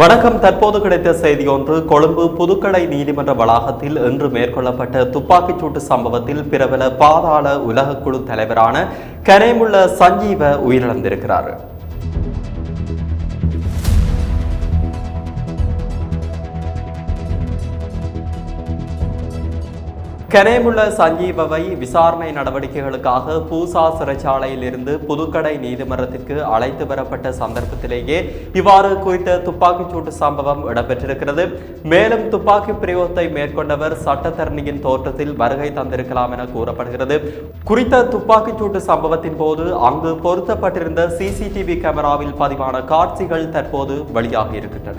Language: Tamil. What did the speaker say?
வணக்கம். தற்போது கிடைத்த செய்தி ஒன்று கொழும்பு புதுக்கடை நீதிமன்ற வளாகத்தில் இன்று மேற்கொள்ளப்பட்ட துப்பாக்கிச்சூட்டு சம்பவத்தில் பிரபல பாதாள உலகக்குழு தலைவரான கனேமுள்ள சஞ்சீவ உயிரிழந்திருக்கிறார். கெனேமுள்ள சஞ்சீவவை விசாரணை நடவடிக்கைகளுக்காக பூசா சிறைச்சாலையில் இருந்து புதுக்கடை நீதிமன்றத்திற்கு அழைத்து வரப்பட்ட சந்தர்ப்பத்திலேயே இவ்வாறு குறித்த துப்பாக்கிச்சூட்டு சம்பவம் இடம்பெற்றிருக்கிறது. மேலும் துப்பாக்கி பிரயோகத்தை மேற்கொண்டவர் சட்டத்தரணியின் தோற்றத்தில் வருகை தந்திருக்கலாம் என கூறப்படுகிறது. குறித்த துப்பாக்கிச்சூட்டு சம்பவத்தின் போது அங்கு பொருத்தப்பட்டிருந்த சிசிடிவி கேமராவில் பதிவான காட்சிகள் தற்போது வெளியாகி இருக்கின்றன.